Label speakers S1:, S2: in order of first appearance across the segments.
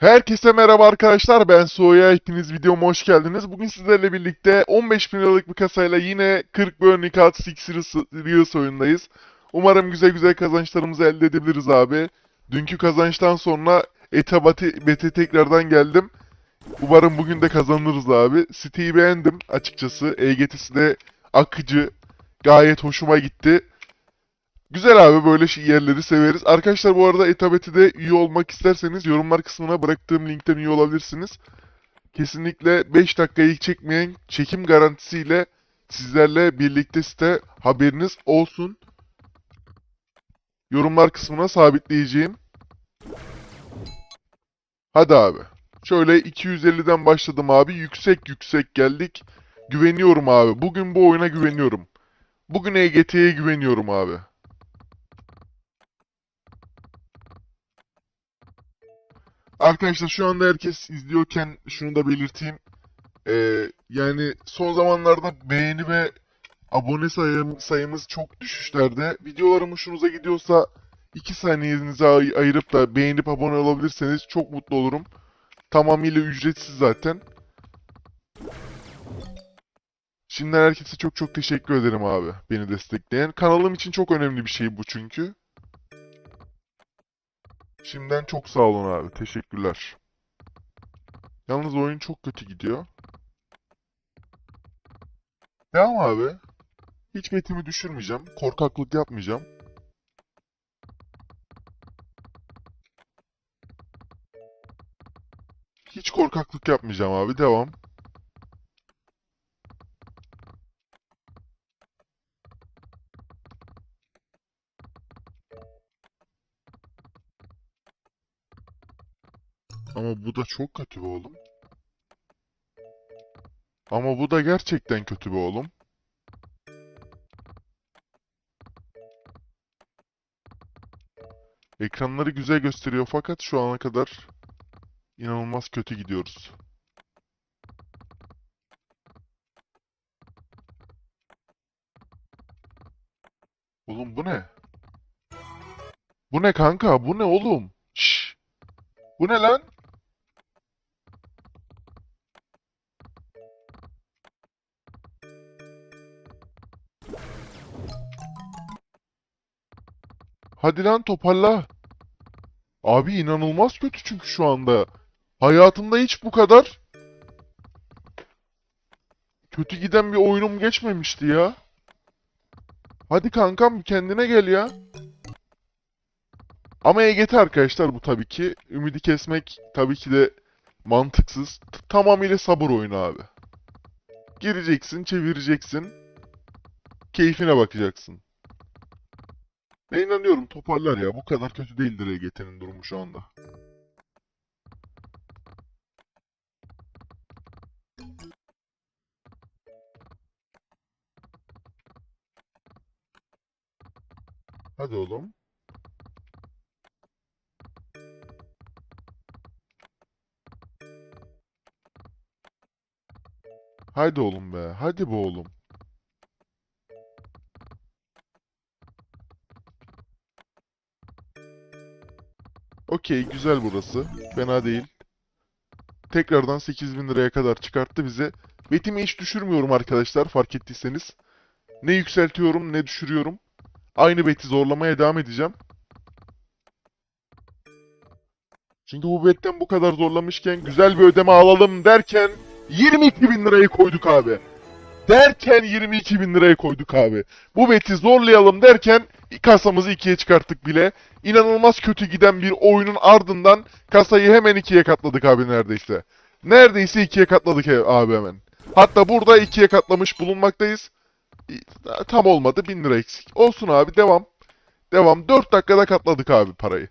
S1: Herkese merhaba arkadaşlar ben Soğuya hepiniz videoma hoş geldiniz. Bugün sizlerle birlikte 15 bin liralık bir kasayla yine 40 Burning Out 6 Reels oyundayız. Umarım güzel güzel kazançlarımızı elde edebiliriz abi. Dünkü kazançtan sonra Etabati Bete tekrardan geldim. Umarım bugün de kazanırız abi. Siteyi beğendim açıkçası. EGT'si de akıcı. Gayet hoşuma gitti. Güzel abi böyle şey- yerleri severiz. Arkadaşlar bu arada Etabeti'de üye olmak isterseniz yorumlar kısmına bıraktığım linkten üye olabilirsiniz. Kesinlikle 5 dakikayı çekmeyen çekim garantisiyle sizlerle birlikte site haberiniz olsun. Yorumlar kısmına sabitleyeceğim. Hadi abi. Şöyle 250'den başladım abi. Yüksek yüksek geldik. Güveniyorum abi. Bugün bu oyuna güveniyorum. Bugün EGT'ye güveniyorum abi. Arkadaşlar şu anda herkes izliyorken şunu da belirteyim. Ee, yani son zamanlarda beğeni ve abone sayım, sayımız çok düşüşlerde. Videolarım hoşunuza gidiyorsa 2 saniyenizi ay- ayırıp da beğenip abone olabilirseniz çok mutlu olurum. Tamamıyla ücretsiz zaten. Şimdiden herkese çok çok teşekkür ederim abi beni destekleyen. Kanalım için çok önemli bir şey bu çünkü. Şimdiden çok sağ olun abi. Teşekkürler. Yalnız oyun çok kötü gidiyor. Devam abi. Hiç betimi düşürmeyeceğim. Korkaklık yapmayacağım. Hiç korkaklık yapmayacağım abi. Devam. Ama bu da çok kötü be oğlum. Ama bu da gerçekten kötü be oğlum. Ekranları güzel gösteriyor fakat şu ana kadar inanılmaz kötü gidiyoruz. Oğlum bu ne? Bu ne kanka? Bu ne oğlum? Şşş. Bu ne lan? Hadi lan toparla. Abi inanılmaz kötü çünkü şu anda. Hayatımda hiç bu kadar kötü giden bir oyunum geçmemişti ya. Hadi kankam kendine gel ya. Ama EGT arkadaşlar bu tabii ki. Ümidi kesmek tabii ki de mantıksız. T- Tamamıyla sabır oyunu abi. Gireceksin, çevireceksin. Keyfine bakacaksın. Ben inanıyorum toparlar ya. Bu kadar kötü değildir EGT'nin durumu şu anda. Hadi oğlum. Hadi oğlum be. Hadi be oğlum. Okey, güzel burası. Fena değil. Tekrardan 8000 liraya kadar çıkarttı bize. Betimi hiç düşürmüyorum arkadaşlar fark ettiyseniz. Ne yükseltiyorum ne düşürüyorum. Aynı beti zorlamaya devam edeceğim. Çünkü bu betten bu kadar zorlamışken güzel bir ödeme alalım derken 22 bin lirayı koyduk abi. Derken 22 bin liraya koyduk abi. Bu beti zorlayalım derken kasamızı ikiye çıkarttık bile. İnanılmaz kötü giden bir oyunun ardından kasayı hemen ikiye katladık abi neredeyse. Neredeyse ikiye katladık abi hemen. Hatta burada ikiye katlamış bulunmaktayız. Tam olmadı 1000 lira eksik. Olsun abi devam. Devam. 4 dakikada katladık abi parayı.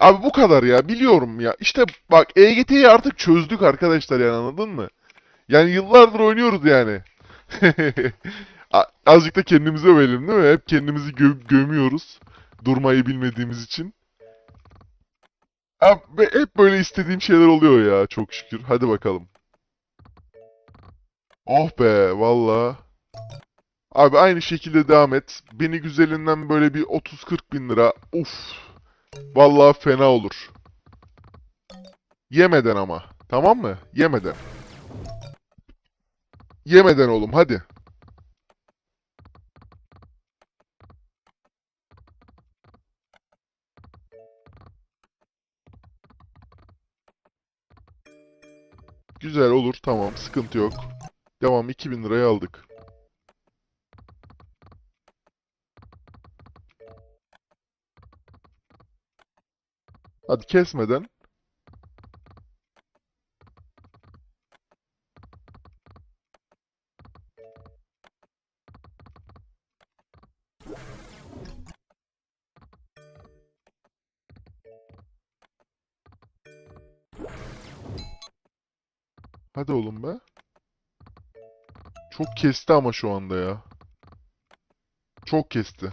S1: Abi bu kadar ya biliyorum ya. İşte bak EGT'yi artık çözdük arkadaşlar yani anladın mı? Yani yıllardır oynuyoruz yani. Azıcık da kendimize övelim değil mi? Hep kendimizi gö- gömüyoruz. Durmayı bilmediğimiz için. Abi hep böyle istediğim şeyler oluyor ya çok şükür. Hadi bakalım. Oh be valla. Abi aynı şekilde devam et. Beni güzelinden böyle bir 30-40 bin lira. Uf. Vallahi fena olur. Yemeden ama. Tamam mı? Yemeden. Yemeden oğlum hadi. Güzel olur tamam sıkıntı yok. Devam 2000 liraya aldık. Hadi kesmeden. Hadi oğlum be. Çok kesti ama şu anda ya. Çok kesti.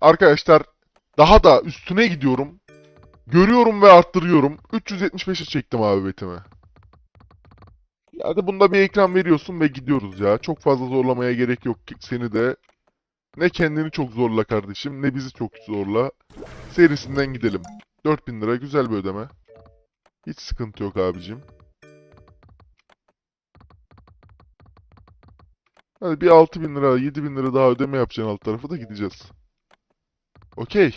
S1: Arkadaşlar daha da üstüne gidiyorum. Görüyorum ve arttırıyorum. 375'e çektim abi betimi. Hadi bunda bir ekran veriyorsun ve gidiyoruz ya. Çok fazla zorlamaya gerek yok seni de. Ne kendini çok zorla kardeşim ne bizi çok zorla. Serisinden gidelim. 4000 lira güzel bir ödeme. Hiç sıkıntı yok abicim. Hadi bir 6000 lira, 7000 lira daha ödeme yapacaksın alt tarafı da gideceğiz. Okey.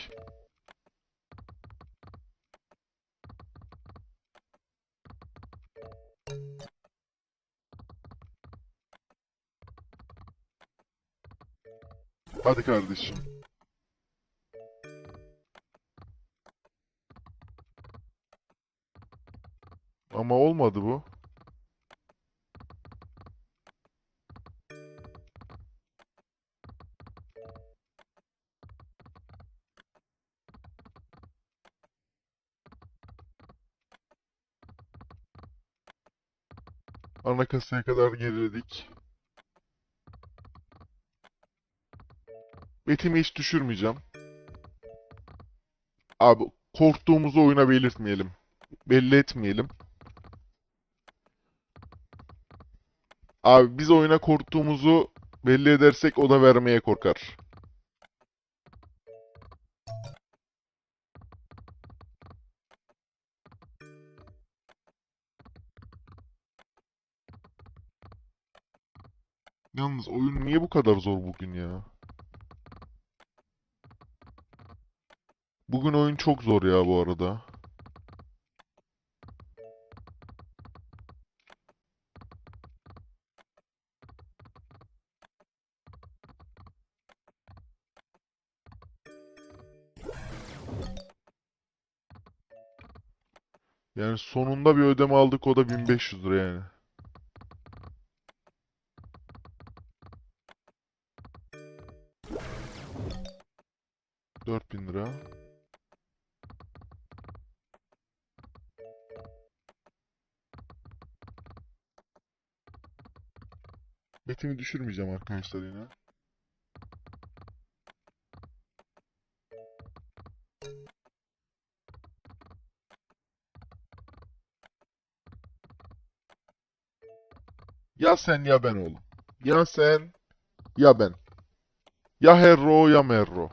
S1: Hadi kardeşim. Ama olmadı bu. Ana kasaya kadar geriledik. Betimi hiç düşürmeyeceğim. Abi korktuğumuzu oyuna belirtmeyelim. Belli etmeyelim. Abi biz oyuna korktuğumuzu belli edersek o da vermeye korkar. Yalnız oyun niye bu kadar zor bugün ya? Bugün oyun çok zor ya bu arada. Yani sonunda bir ödeme aldık o da 1500 lira yani. Bin lira. Betimi düşürmeyeceğim arkadaşlar yine. Sen ya ben oğlum. Ya sen ya ben. Ya Herro ya Merro.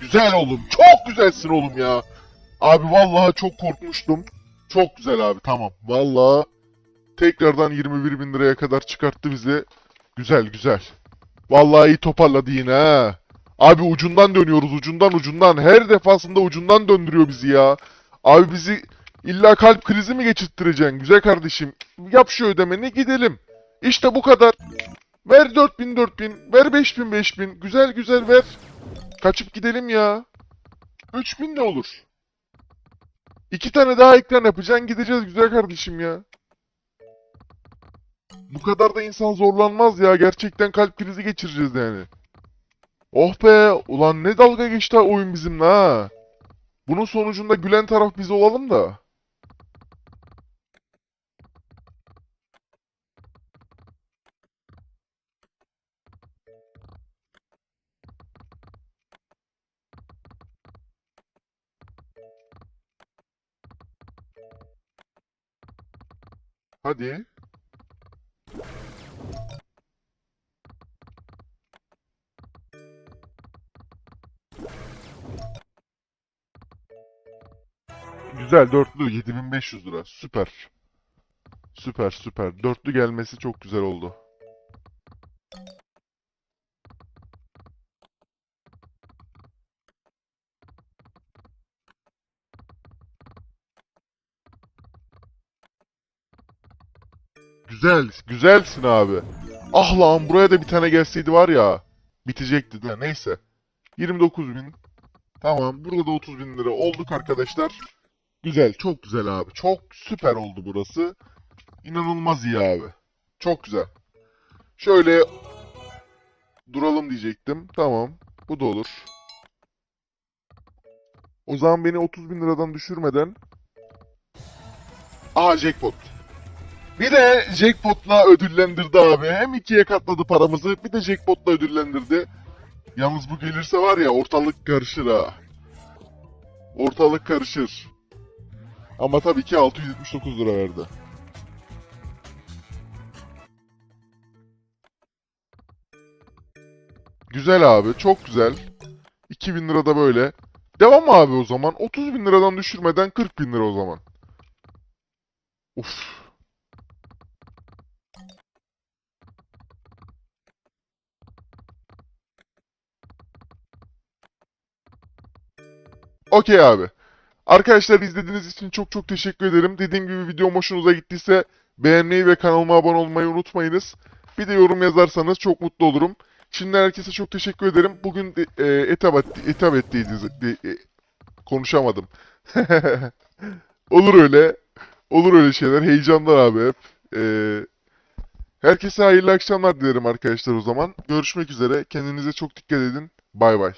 S1: Güzel oğlum. Çok güzelsin oğlum ya. Abi vallahi çok korkmuştum. Çok güzel abi tamam. Vallahi tekrardan 21 bin liraya kadar çıkarttı bizi. Güzel güzel. Vallahi iyi toparladı yine ha. Abi ucundan dönüyoruz ucundan ucundan. Her defasında ucundan döndürüyor bizi ya. Abi bizi illa kalp krizi mi geçirttireceksin güzel kardeşim? Yap şu ödemeni gidelim. İşte bu kadar. Ver 4000 4000, ver 5000 5000. Güzel güzel ver. Kaçıp gidelim ya. 3000 ne olur? İki tane daha ekran yapacaksın gideceğiz güzel kardeşim ya. Bu kadar da insan zorlanmaz ya. Gerçekten kalp krizi geçireceğiz yani. Oh be! Ulan ne dalga geçti oyun bizimle ha. Bunun sonucunda gülen taraf biz olalım da. Hadi. Güzel dörtlü 7500 lira. Süper. Süper süper. Dörtlü gelmesi çok güzel oldu. Güzel, güzelsin abi. Ah lan buraya da bir tane gelseydi var ya. Bitecekti de neyse. 29 bin. Tamam burada da 30 bin lira olduk arkadaşlar. Güzel, çok güzel abi. Çok süper oldu burası. İnanılmaz iyi abi. Çok güzel. Şöyle duralım diyecektim. Tamam. Bu da olur. O zaman beni 30 bin liradan düşürmeden Aa jackpot. Bir de jackpot'la ödüllendirdi abi. Hem ikiye katladı paramızı bir de jackpot'la ödüllendirdi. Yalnız bu gelirse var ya ortalık karışır ha. Ortalık karışır. Ama tabii ki 679 lira verdi. Güzel abi, çok güzel. 2000 lira da böyle. Devam abi o zaman. 30 bin liradan düşürmeden 40 bin lira o zaman. Uf. Okey abi. Arkadaşlar izlediğiniz için çok çok teşekkür ederim. Dediğim gibi videom hoşunuza gittiyse beğenmeyi ve kanalıma abone olmayı unutmayınız. Bir de yorum yazarsanız çok mutlu olurum. Şimdiden herkese çok teşekkür ederim. Bugün de, e, etap, etap ettiydiniz. de- e, konuşamadım. Olur öyle. Olur öyle şeyler. Heyecanlar abi hep. E, herkese hayırlı akşamlar dilerim arkadaşlar o zaman. Görüşmek üzere. Kendinize çok dikkat edin. Bay bay.